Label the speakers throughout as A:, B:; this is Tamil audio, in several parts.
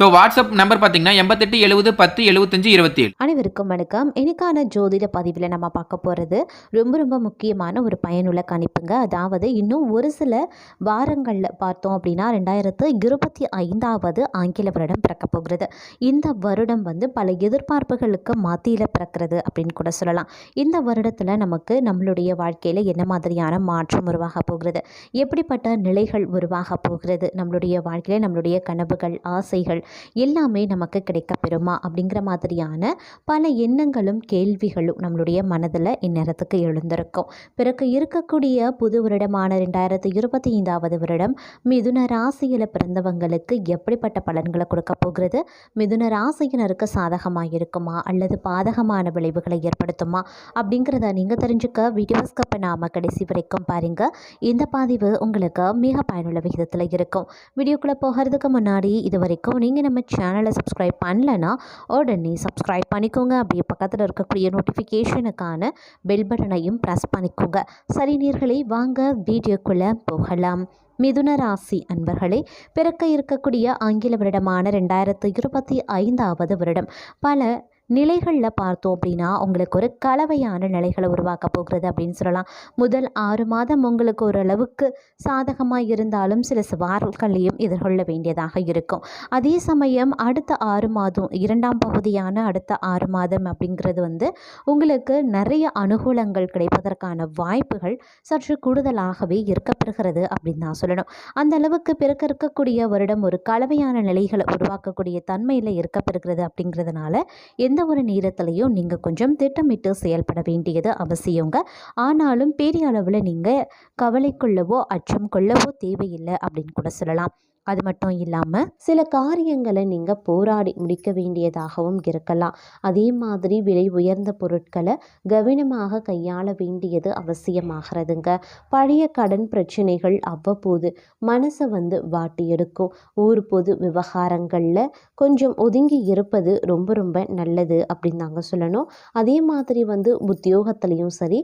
A: ஸோ வாட்ஸ்அப் நம்பர் பார்த்தீங்கன்னா எண்பத்தெட்டு எழுபது பத்து எழுபத்தஞ்சு இருபத்தி ஏழு
B: அனைவருக்கும் வணக்கம். இன்னைக்கான ஜோதிட பதிவில் நம்ம பார்க்க போகிறது ரொம்ப ரொம்ப முக்கியமான ஒரு பயனுள்ள கணிப்புங்க. அதாவது இன்னும் ஒரு சில வாரங்களில் பார்த்தோம் அப்படின்னா ரெண்டாயிரத்து இருபத்தி ஐந்தாவது ஆங்கில வருடம் பிறக்க போகிறது. இந்த வருடம் வந்து பல எதிர்பார்ப்புகளுக்கு மத்தியில் பிறக்கிறது அப்படின்னு கூட சொல்லலாம். இந்த வருடத்தில் நமக்கு நம்மளுடைய வாழ்க்கையில் என்ன மாதிரியான மாற்றம் உருவாக போகிறது? எப்படிப்பட்ட நிலைகள் உருவாக போகிறது? நம்மளுடைய வாழ்க்கையில் நம்மளுடைய கனவுகள் ஆசைகள் எல்லாமே நமக்கு கிடைக்க பெறுமா? அப்படிங்கிற மாதிரியான பல எண்ணங்களும் கேள்விகளும் நம்மளுடைய மனதில் இந்நேரத்துக்கு எழுந்திருக்கும். பிறகு இருக்கக்கூடிய புது வருடமான ரெண்டாயிரத்தி இருபத்தி ஐந்தாவது வருடம் மிதுன ராசியில் பிறந்தவங்களுக்கு எப்படிப்பட்ட பலன்களை கொடுக்க போகிறது? மிதுன ராசியினருக்கு சாதகமாக இருக்குமா அல்லது பாதகமான விளைவுகளை ஏற்படுத்துமா? அப்படிங்கிறத நீங்கள் தெரிஞ்சுக்க வீடியோஸ்கப்ப நாம கடைசி வரைக்கும் பாருங்க. இந்த பதிவு உங்களுக்கு மிக பயனுள்ள விகிதத்தில் இருக்கும். வீடியோக்குள்ளே போகிறதுக்கு முன்னாடி இது வரைக்கும் நீங்கள் நம்ம சேனலை சப்ஸ்கிரைப் பண்ணலனா உடனே சப்ஸ்கிரைப் பண்ணிக்கோங்க. அப்படியே பக்கத்தில் இருக்கக்கூடிய நோட்டிஃபிகேஷனுக்கான பெல் பட்டனையும் ப்ரெஸ் பண்ணிக்கோங்க. சரி நீர்களை வாங்க வீடியோக்குள்ளே போகலாம். மிதுன ராசி அன்பர்களே பிறக்க இருக்கக்கூடிய ஆங்கில வருடமான ரெண்டாயிரத்து இருபத்தி ஐந்தாவது வருடம். பல நிலைகளில் பார்த்தோம் அப்படின்னா உங்களுக்கு ஒரு கலவையான நிலைகளை உருவாக்க போகிறது அப்படின்னு சொல்லலாம். முதல் ஆறு மாதம் உங்களுக்கு ஓரளவுக்கு சாதகமாக இருந்தாலும் சில சவால்களையும் எதிர்கொள்ள வேண்டியதாக இருக்கும். அதே சமயம் அடுத்த ஆறு மாதம் இரண்டாம் பகுதியான அடுத்த ஆறு மாதம் அப்படிங்கிறது வந்து உங்களுக்கு நிறைய அனுகூலங்கள் கிடைப்பதற்கான வாய்ப்புகள் சற்று கூடுதலாகவே இருக்கப்பெறுகிறது அப்படின்னு தான் சொல்லணும். அந்த அளவுக்கு பிறக்க இருக்கக்கூடிய வருடம் ஒரு கலவையான நிலைகளை உருவாக்கக்கூடிய தன்மையில் இருக்கப்பெறுகிறது அப்படிங்கிறதுனால எந்த ஒரு நேரத்திலையும் நீங்கள் கொஞ்சம் திட்டமிட்டு செயல்பட வேண்டியது அவசியங்க. ஆனாலும் பெரிய அளவில் நீங்கள் கவலை கொள்ளவோ அச்சம் கொள்ளவோ தேவையில்லை அப்படின்னு கூட சொல்லலாம். அது மட்டும் இல்லாமல் சில காரியங்களை நீங்கள் போராடி முடிக்க வேண்டியதாகவும் இருக்கலாம். அதே மாதிரி விலை உயர்ந்த பொருட்களை கவனமாக கையாள வேண்டியது அவசியமாகிறதுங்க. பழைய கடன் பிரச்சனைகள் அவ்வப்போது மனசை வந்து வாட்டி எடுக்கும். ஊர் பொது விவகாரங்களில் கொஞ்சம் ஒதுங்கி இருப்பது ரொம்ப ரொம்ப நல்லது அப்படின்னு நாங்கள் சொல்லணும். அதே மாதிரி வந்து உத்தியோகத்துலேயும் சரி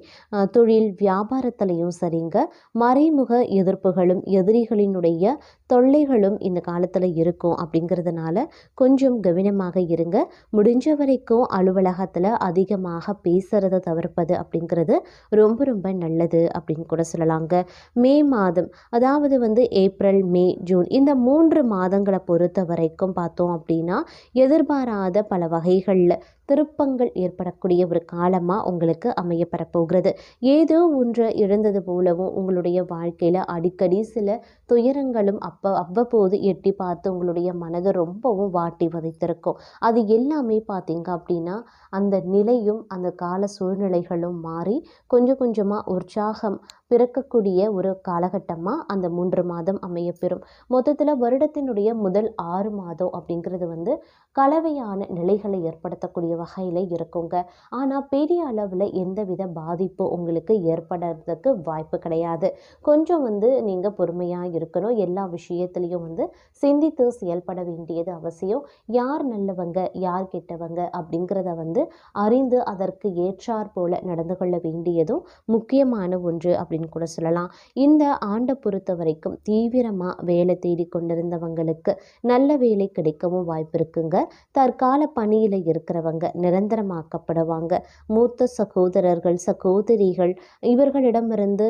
B: தொழில் வியாபாரத்துலேயும் சரிங்க. மறைமுக எதிர்ப்புகளும் எதிரிகளினுடைய தொல்லை பிரச்சனைகளும் இந்த காலத்தில் இருக்கும் அப்படிங்கிறதுனால கொஞ்சம் கவனமாக இருங்க. முடிஞ்ச வரைக்கும் அலுவலகத்தில் அதிகமாக பேசுகிறத தவிர்ப்பது அப்படிங்கிறது ரொம்ப ரொம்ப நல்லது அப்படின்னு கூட சொல்லலாங்க. மே மாதம் அதாவது வந்து ஏப்ரல் மே ஜூன் இந்த மூன்று மாதங்களை பொறுத்த வரைக்கும் பார்த்தோம் அப்படின்னா எதிர்பாராத பல வகைகளில் திருப்பங்கள் ஏற்படக்கூடிய ஒரு காலமாக உங்களுக்கு அமையப்பெற போகிறது ஏதோ ஒன்றை இழந்தது போலவும் உங்களுடைய வாழ்க்கையில் அடிக்கடி சில துயரங்களும் அப்போ அவ்வப்போது எட்டி பார்த்து உங்களுடைய மனதை ரொம்பவும் வாட்டி வதைத்திருக்கும். அது எல்லாமே பார்த்தீங்க அப்படின்னா அந்த நிலையும் அந்த கால சூழ்நிலைகளும் மாறி கொஞ்சம் கொஞ்சமாக உற்சாகம் பிறக்கக்கூடிய ஒரு காலகட்டமாக அந்த மூன்று மாதம் அமையப்பெறும். மொத்தத்தில் வருடத்தினுடைய முதல் ஆறு மாதம் அப்படிங்கிறது வந்து கலவையான நிலைகளை ஏற்படுத்தக்கூடிய வகையில் இருக்குங்க. ஆனால் பெரிய அளவில் எந்தவித பாதிப்பும் உங்களுக்கு ஏற்படுறதுக்கு வாய்ப்பு கிடையாது. கொஞ்சம் வந்து நீங்கள் பொறுமையாக இருக்கணும். எல்லா விஷயத்துலேயும் வந்து சிந்தித்து செயல்பட வேண்டியது அவசியம். யார் நல்லவங்க? யார் கெட்டவங்க? அப்படிங்கிறத வந்து அறிந்து அதற்கு ஏற்றாற் போல நடந்து கொள்ள வேண்டியதும் முக்கியமான ஒன்று அப்படி அப்படின்னு கூட சொல்லலாம். இந்த ஆண்டை பொறுத்த வரைக்கும் தீவிரமாக வேலை தேடி கொண்டிருந்தவங்களுக்கு நல்ல வேலை கிடைக்கவும் வாய்ப்பு இருக்குங்க. தற்கால பணியில் இருக்கிறவங்க நிரந்தரமாக்கப்படுவாங்க. மூத்த சகோதரர்கள் சகோதரிகள் இவர்களிடமிருந்து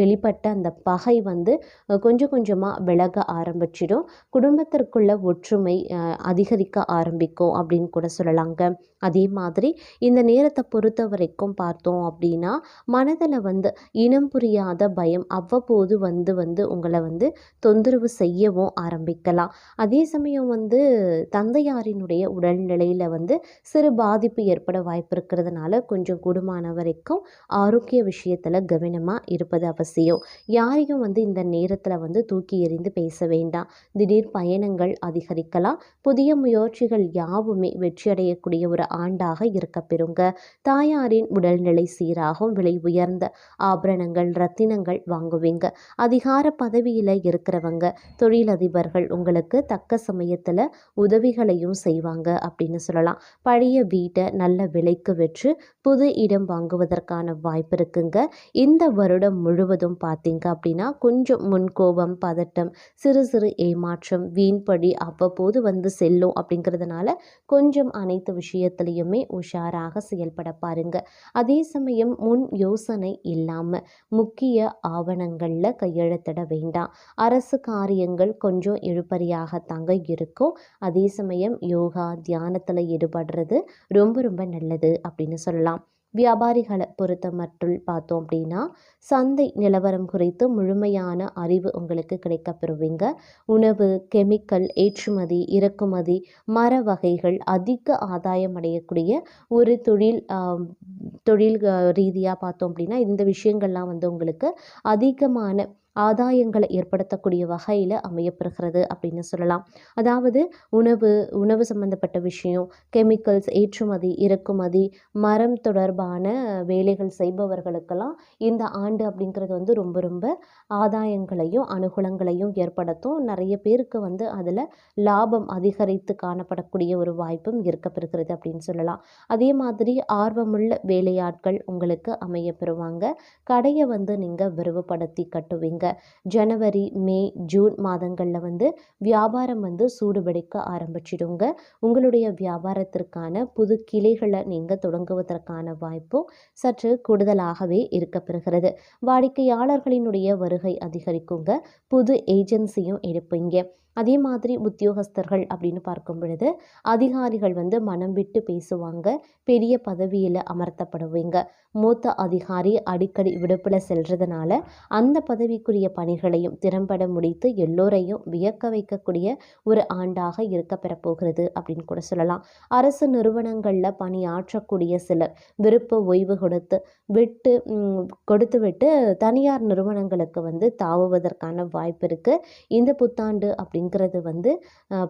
B: வெளிப்பட்ட அந்த பகை வந்து கொஞ்சம் கொஞ்சமாக விலக ஆரம்பிச்சிடும். குடும்பத்திற்குள்ள ஒற்றுமை அதிகரிக்க ஆரம்பிக்கும் அப்படின்னு கூட சொல்லலாங்க. அதே மாதிரி இந்த நேரத்தை பொறுத்த வரைக்கும் பார்த்தோம் அப்படின்னா மனதில் வந்து இனம் புரியாத பயம் அவ்வப்போது வந்து வந்து உங்களை வந்து தொந்தரவு செய்யவும் ஆரம்பிக்கலாம். அதே சமயம் வந்து தந்தையாரினுடைய உடல்நிலையில் வந்து சிறு பாதிப்பு ஏற்பட வாய்ப்பு இருக்கிறதுனால கொஞ்சம் கூடுமான வரைக்கும் ஆரோக்கிய விஷயத்தில் கவனமாக இருப்பது அவசியம். யாரையும் வந்து இந்த நேரத்தில் வந்து தூக்கி எறிந்து பேச வேண்டாம். திடீர் பயணங்கள் அதிகரிக்கலாம். புதிய முயற்சிகள் யாவுமே வெற்றியடையக்கூடிய ஒரு ஆண்டாக இருக்க பெறுங்க. தாயாரின் உடல்நிலை சீராகும் விலை உயர்ந்த ஆபரணங்கள் நகைகள் ரத்தினங்கள் வாங்குவீங்க. அதிகார பதவியில் இருக்கிறவங்க தொழிலதிபர்கள் உங்களுக்கு தக்க சமயத்தில் உதவிகளையும் செய்வாங்க அப்படின்னு சொல்லலாம். பழைய வீட்டை நல்ல விலைக்கு விற்று புது இடம் வாங்குவதற்கான வாய்ப்பு இருக்குங்க. இந்த வருடம் முழுவதும் பார்த்தீங்க அப்படின்னா கொஞ்சம் முன்கோபம் பதட்டம் சிறு சிறு ஏமாற்றம் வீண்படி அவ்வப்போது வந்து செல்லும் அப்படிங்கிறதுனால கொஞ்சம் அனைத்து விஷயத்திலையுமே உஷாராக செயல்பட பாருங்க. அதே சமயம் முன் யோசனை இல்லாமல் முக்கிய ஆவணங்களில் கையெழுத்திட வேண்டாம். அரசு காரியங்கள் கொஞ்சம் இழுபறியாகத்தாங்க இருக்கும். அதே சமயம் யோகா தியானத்தில் ஈடுபடுறது ரொம்ப ரொம்ப நல்லது அப்படின்னு சொல்லலாம். வியாபாரிகளை பொறுத்த மட்டும் பார்த்தோம் அப்படின்னா சந்தை நிலவரம் குறித்து முழுமையான அறிவு உங்களுக்கு கிடைக்கப்பெறுவீங்க உணவு கெமிக்கல் ஏற்றுமதி இறக்குமதி மர வகைகள் அதிக ஆதாயம் அடையக்கூடிய ஒரு தொழில் தொழில் ரீதியாக பார்த்தோம் அப்படின்னா இந்த விஷயங்கள்லாம் வந்து உங்களுக்கு அதிகமான ஆதாயங்களை ஏற்படுத்தக்கூடிய வகையில் அமையப்பெறுகிறது அப்படின்னு சொல்லலாம். அதாவது உணவு உணவு சம்பந்தப்பட்ட விஷயம் கெமிக்கல்ஸ் ஏற்றுமதி இறக்குமதி மரம் தொடர்பான வேலைகள் செய்பவர்களுக்கெல்லாம் இந்த ஆண்டு அப்படிங்கிறது வந்து ரொம்ப ரொம்ப ஆதாயங்களையும் அனுகூலங்களையும் ஏற்படுத்தும். நிறைய பேருக்கு வந்து அதில் லாபம் அதிகரித்து காணப்படக்கூடிய ஒரு வாய்ப்பும் இருக்கப்பெறுகிறது அப்படின்னு சொல்லலாம். அதே மாதிரி ஆர்வமுள்ள வேலையாட்கள் உங்களுக்கு அமைய பெறுவாங்க கடையை வந்து நீங்கள் விரிவுபடுத்தி கட்டுவீங்க. ஜனவரி மே ஜூன் மாதங்களில் வந்து வியாபாரம் வந்து சூடுபிடிக்க ஆரம்பிச்சிடுங்க. உங்களுடைய வியாபாரத்திற்கான புது கிளைகளை நீங்கள் தொடங்குவதற்கான வாய்ப்பும் சற்று கூடுதலாகவே இருக்கப்பெறுகிறது வாடிக்கையாளர்களினுடைய வருகை அதிகரிக்குங்க. புது ஏஜென்சியும் எடுப்பீங்க. அதே மாதிரி உத்தியோகஸ்தர்கள் அப்படின்னு பார்க்கும் பொழுது அதிகாரிகள் வந்து மனம் விட்டு பேசுவாங்க பெரிய பதவியில் அமர்த்தப்படுவீங்க. மூத்த அதிகாரி அடிக்கடி விடுப்பில் செல்றதுனால அந்த பதவிக்குரிய பணிகளையும் திறம்பட முடித்து எல்லோரையும் வியக்க வைக்கக்கூடிய ஒரு ஆண்டாக இருக்க பெறப்போகிறது அப்படின்னு கூட சொல்லலாம். அரசு நிறுவனங்களில் பணியாற்றக்கூடிய சிலர் விருப்ப ஓய்வு கொடுத்து விட்டு கொடுத்து விட்டு தனியார் நிறுவனங்களுக்கு வந்து தாவுவதற்கான வாய்ப்பு இருக்குது இந்த புத்தாண்டு அப்படின்னு அப்படிங்கிறது வந்து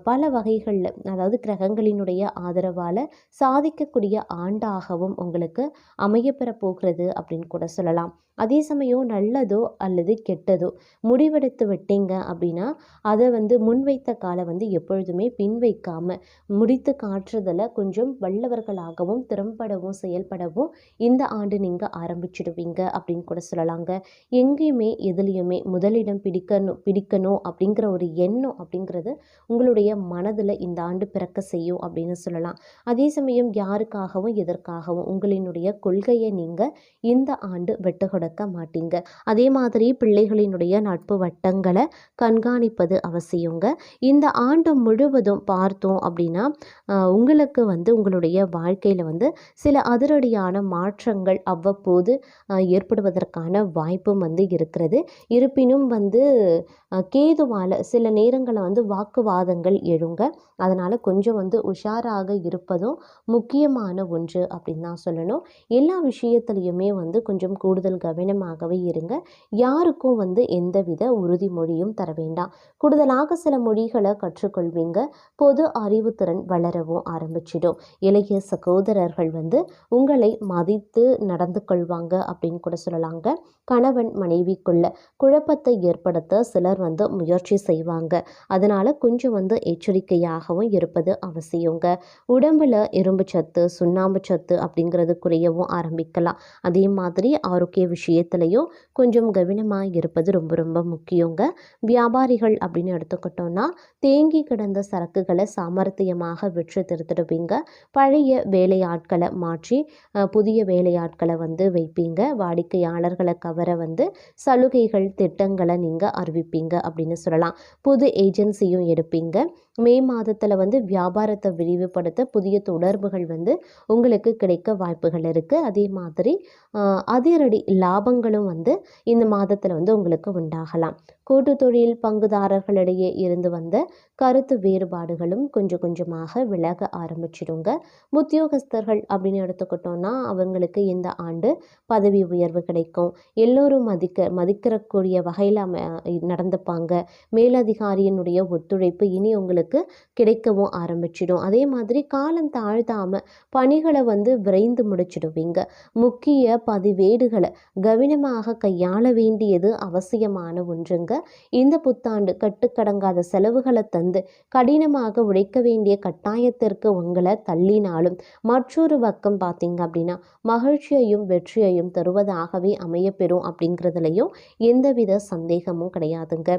B: பல வகைகளில் அதாவது கிரகங்களினுடைய ஆதரவால் சாதிக்கக்கூடிய ஆண்டாகவும் உங்களுக்கு அமையப்பெற போகிறது அப்படின்னு கூட சொல்லலாம். அதே சமயம் நல்லதோ அல்லது கெட்டதோ முடிவெடுத்து விட்டீங்க அப்படின்னா அதை வந்து முன்வைத்த காலை வந்து எப்பொழுதுமே பின் வைக்காமல் முடித்து காட்டுறதில் கொஞ்சம் வல்லவர்களாகவும் திறம்படவும் செயல்படவும் இந்த ஆண்டு நீங்கள் ஆரம்பிச்சிடுவீங்க அப்படின்னு கூட சொல்லலாங்க. எங்கேயுமே எதுலேயுமே முதலிடம் பிடிக்கணும் பிடிக்கணும் அப்படிங்கிற ஒரு எண்ணம் அப்படிங்கிறது உங்களுடைய மனதில் இந்த ஆண்டு பிறக்க செய்யும் அப்படின்னு சொல்லலாம். அதே சமயம் யாருக்காகவும் எதற்காகவும் உங்களினுடைய கொள்கையை நீங்கள் இந்த ஆண்டு வெட்டுகொட கொடுக்க மாட்டீங்க. அதே மாதிரி பிள்ளைகளினுடைய நட்பு வட்டங்களை கண்காணிப்பது அவசியங்க. இந்த ஆண்டு முழுவதும் பார்த்தோம் அப்படின்னா உங்களுக்கு வந்து உங்களுடைய வாழ்க்கையில் வந்து சில அதிரடியான மாற்றங்கள் அவ்வப்போது ஏற்படுவதற்கான வாய்ப்பும் வந்து இருக்கிறது. இருப்பினும் வந்து கேதுவால் சில நேரங்களில் வந்து வாக்குவாதங்கள் எழுங்க. அதனால் கொஞ்சம் வந்து உஷாராக இருப்பதும் முக்கியமான ஒன்று அப்படின்னு தான் சொல்லணும். எல்லா விஷயத்துலையுமே வந்து கொஞ்சம் கூடுதல் கவனமாகவே இருங்க. யாருக்கும் வந்து எந்தவித உறுதிமொழியும் தர வேண்டாம். கூடுதலாக சில மொழிகளை கற்றுக்கொள்வீங்க. பொது அறிவுத்திறன் வளரவும் ஆரம்பிச்சிடும். இளைய சகோதரர்கள் வந்து உங்களை மதித்து நடந்து கொள்வாங்க அப்படின்னு கூட சொல்லலாங்க. கணவன் மனைவிக்குள்ள குழப்பத்தை ஏற்படுத்த சிலர் வந்து முயற்சி செய்வாங்க. அதனால் கொஞ்சம் வந்து எச்சரிக்கையாகவும் இருப்பது அவசியங்க. உடம்புல இரும்பு சத்து சுண்ணாம்பு சத்து அப்படிங்கிறது குறையவும் ஆரம்பிக்கலாம். அதே மாதிரி ஆரோக்கிய விஷயம் விஷயத்துலையும் கொஞ்சம் கவனமாக இருப்பது ரொம்ப ரொம்ப முக்கியங்க. வியாபாரிகள் அப்படின்னு எடுத்துக்கிட்டோன்னா தேங்கி கிடந்த சரக்குகளை சாமர்த்தியமாக விற்று திருத்திடுவீங்க. பழைய வேலையாட்களை மாற்றி புதிய வேலையாட்களை வந்து வைப்பீங்க. வாடிக்கையாளர்களை கவர வந்து சலுகைகள் திட்டங்களை நீங்கள் அறிவிப்பீங்க அப்படின்னு சொல்லலாம். புது ஏஜென்சியும் எடுப்பீங்க. மே மாதத்தில் வந்து வியாபாரத்தை விரிவுபடுத்த புதிய தொடர்புகள் வந்து உங்களுக்கு கிடைக்க வாய்ப்புகள் இருக்குது அதே மாதிரி அதிரடி லாபங்களும் வந்து இந்த மாதத்தில் வந்து உங்களுக்கு உண்டாகலாம். கூட்டு தொழில் பங்குதாரர்களிடையே இருந்து வந்த கருத்து வேறுபாடுகளும் கொஞ்சம் கொஞ்சமாக விலக ஆரம்பிச்சிடுங்க. உத்தியோகஸ்தர்கள் அப்படின்னு எடுத்துக்கிட்டோம்னா அவங்களுக்கு இந்த ஆண்டு பதவி உயர்வு கிடைக்கும். எல்லோரும் மதிக்க மதிக்கிறக்கூடிய வகையில் அம நடந்துப்பாங்க. மேலதிகாரியினுடைய ஒத்துழைப்பு இனி உங்களுக்கு கிடைக்கவும் ஆரம்பிச்சிடும். அதே மாதிரி காலம் தாழ்த்தாமல் பணிகளை வந்து விரைந்து முடிச்சிடுவீங்க. முக்கிய பதிவேடுகளை கவனமாக கையாள வேண்டியது அவசியமான ஒன்றுங்க. இந்த புத்தாண்டு கட்டுக்கடங்காத செலவுகளை தந்து கடினமாக உழைக்க வேண்டிய கட்டாயத்திற்கு உங்களை தள்ளினாலும் மற்றொரு பக்கம் பார்த்தீங்க அப்படின்னா மகிழ்ச்சியையும் வெற்றியையும் தருவதாகவே அமையப்பெறும் அப்படிங்கிறதுலையும் எந்தவித சந்தேகமும் கிடையாதுங்க.